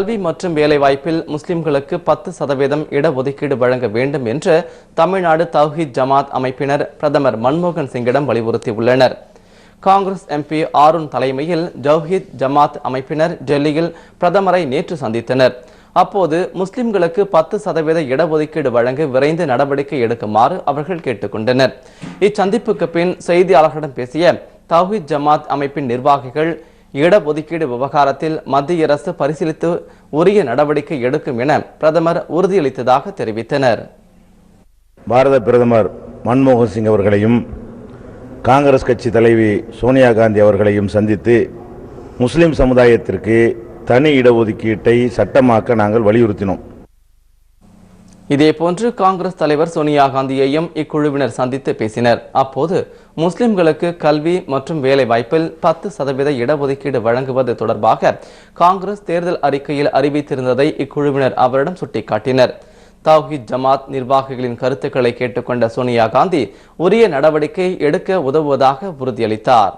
கல்வி மற்றும் வேலைவாய்ப்பில் முஸ்லிம்களுக்கு பத்து சதவீதம் இடஒதுக்கீடு வழங்க வேண்டும் என்று தமிழ்நாடு தௌஹீத் ஜமாத் அமைப்பினர் பிரதமர் மன்மோகன் சிங்கிடம் வலியுறுத்தியுள்ளனர். காங்கிரஸ் எம்பி ஆருண் தலைமையில் ஜவ்ஹீத் ஜமாத் அமைப்பினர் டெல்லியில் பிரதமரை நேற்று சந்தித்தனர். அப்போது முஸ்லிம்களுக்கு பத்து சதவீத இடஒதுக்கீடு வழங்க விரைந்து நடவடிக்கை எடுக்குமாறு அவர்கள் கேட்டுக்கொண்டனர். இச்சந்திப்புக்கு பின் செய்தியாளர்களிடம் பேசிய தௌஹீத் ஜமாத் அமைப்பின் நிர்வாகிகள் இடஒதுக்கீடு விவகாரத்தில் மத்திய அரசு பரிசீலித்து உரிய நடவடிக்கை எடுக்கும் என பிரதமர் உறுதியளித்ததாக தெரிவித்தனர். பாரத பிரதமர் மன்மோகன் சிங் அவர்களையும் காங்கிரஸ் கட்சி தலைவி சோனியா காந்தி அவர்களையும் சந்தித்து முஸ்லிம் சமுதாயத்திற்கு தனி இடஒதுக்கீட்டை சட்டமாக்க நாங்கள் வலியுறுத்தினோம். இதேபோன்று காங்கிரஸ் தலைவர் சோனியா காந்தியையும் இக்குழுவினர் சந்தித்து பேசினர். அப்போது முஸ்லிம்களுக்கு கல்வி மற்றும் வேலை வாய்ப்பில் பத்து சதவீத இடஒதுக்கீடு வழங்குவது தொடர்பாக காங்கிரஸ் தேர்தல் அறிக்கையில் அறிவித்திருந்ததை இக்குழுவினர் அவரிடம் சுட்டிக்காட்டினர். தௌஹித் ஜமாத் நிர்வாகிகளின் கருத்துக்களை கேட்டுக்கொண்ட சோனியா காந்தி உரிய நடவடிக்கை எடுக்க உதவுவதாக உறுதியளித்தார்.